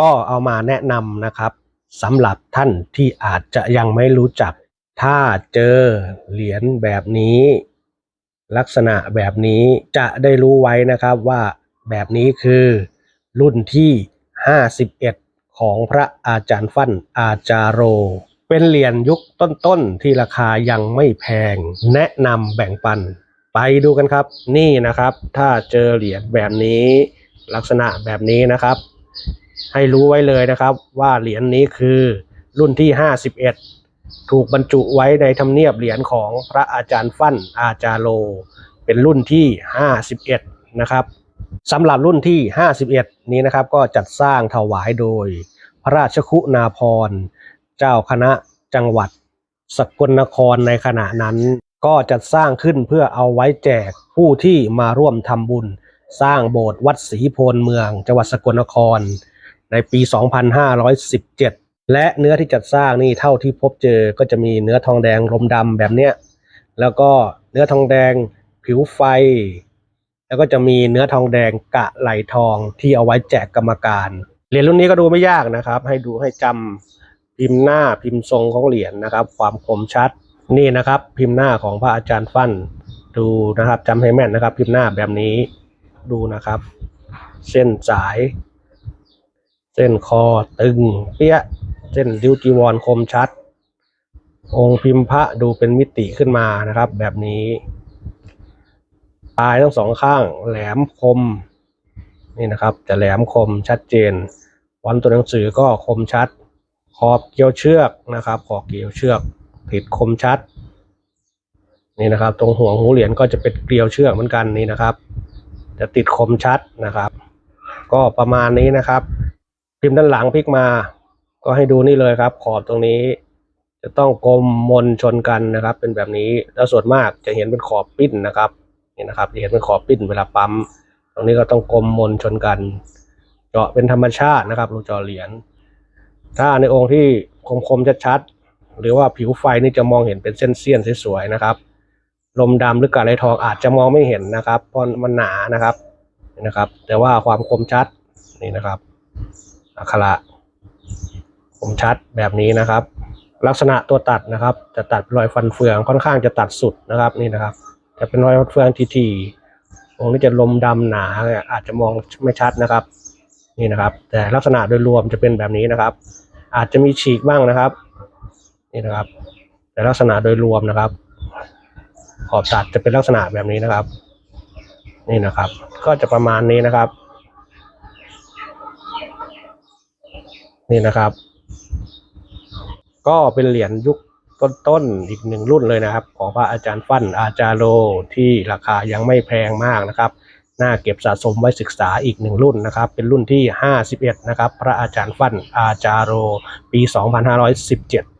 ก็เอามาแนะนำนะครับสำหรับท่านที่อาจจะยังไม่รู้จัก ถ้าเจอเหรียญแบบนี้ ลักษณะแบบนี้จะได้รู้ไว้นะครับว่าแบบนี้คือรุ่นที่ 51 ของพระอาจารย์ฟั่นอาจารโร เป็นเหรียญยุคต้นๆที่ราคายังไม่แพง แนะนำแบ่งปัน ไปดูกันครับ นี่นะครับ ถ้าเจอเหรียญแบบนี้ ลักษณะแบบนี้นะครับ ให้รู้ไว้เลยนะครับ ว่าเหรียญนี้คือรุ่นที่ 51 ถูกบรรจุไว้ในธรรมเนียบเหรียญของพระอาจารย์ฟั่นอาจารโล เป็นรุ่นที่ 51 นะครับสำหรับรุ่นที่ 51 นี้นะครับก็จัดสร้างถวายโดย พระราชคุณาภรเจ้าคณะจังหวัด สกลนครในขณะนั้น ก็จัดสร้างขึ้นเพื่อเอาไว้แจกผู้ที่มาร่วมทำบุญ สร้างโบสถ์วัดศรีโพนเมือง จังหวัดสกลนคร ในปี 2517 และเนื้อที่จัดสร้างนี่เท่าที่พบเจอก็จะมีเนื้อทองแดงลมดำแบบเนี้ยแล้วก็เนื้อทองแดงผิวไฟ แล้วก็จะมีเนื้อทองแดงกะไหลทองที่เอาไว้แจกกรรมการ เหรียญรุ่นนี้ก็ดูไม่ยากนะครับ ให้ดูให้จำพิมพ์หน้าพิมพ์ทรงของเหรียญนะครับ ความคมชัดนี่นะครับ พิมพ์หน้าของพระอาจารย์ฟั่นดูนะครับจำให้แม่นนะครับ พิมพ์หน้าแบบนี้ดูนะครับ เส้นสาย เส้นคอตึงเปี้ย เส้นริ้วจีวรคมชัด องค์พิมพ์พระดูเป็นมิติขึ้นมานะครับ แบบนี้ ปลายทั้งสองข้างแหลมคม นี่นะครับ จะแหลมคมชัดเจน วันตัวหนังสือก็คมชัด ขอบเกลียวเชือกนะครับขอบเกลียวเชือกผิดคมชัด นี่นะครับ ตรงหัวหูเหรียญก็จะเป็นเกลียวเชือกเหมือนกันนี่นะครับ จะติดคมชัดนะครับ ก็ประมาณนี้นะครับ พิมพ์ด้านหลังพลิกมา ก็ให้ดูนี่เลยครับ ขอบตรงนี้ จะต้องกลมมนชนกันนะครับ เป็นแบบนี้แล้วส่วนมากจะเห็นเป็นขอบปิ้นนะครับนี่นะครับจะเห็นเป็นขอบปิ้นเวลาปั๊ม ตรงนี้ก็ต้องกลมมนชนกัน เจาะเป็นธรรมชาตินะครับรูจาะเหรียญถ้าในองค์ที่คมๆชัดๆหรือว่าผิวไฟนี่จะมองเห็นเป็นเส้นเสี้ยนสวยๆนะครับลมดำหรือกาไรทองอาจจะมองไม่เห็นนะครับเพราะมันหนานะครับนี่นะครับ แต่ว่าความคมชัดนี่นะครับ อักขระคมชัดแบบนี้นะครับ ลักษณะตัวตัดนะครับ จะตัดรอยฟันเฟืองค่อนข้างจะตัดสุดนะครับนี่นะครับ จะเป็นรอยฟันเฟืองทีๆองค์นี้จะลมดำหนาอาจจะมองไม่ชัดนะครับ นี่นะครับ แต่ลักษณะโดยรวมจะเป็นแบบนี้นะครับ อาจจะมีฉีกบ้างนะครับ นี่นะครับ แต่ลักษณะโดยรวมนะครับ ขอบตัดจะเป็นลักษณะแบบนี้นะครับ นี่นะครับ ก็จะประมาณนี้นะครับ นี่นะครับ ก็เป็นเหรียญยุคต้นๆอีกหนึ่งรุ่นเลยนะครับ ของพระอาจารย์ฟั่นอาจารโลที่ราคายังไม่แพงมากนะครับน่าเก็บสะสมไว้ศึกษาอีกหนึ่งรุ่นนะครับ เป็นรุ่นที่ 51 นะครับ พระอาจารย์ฟั่นอาจารโร ปี 2517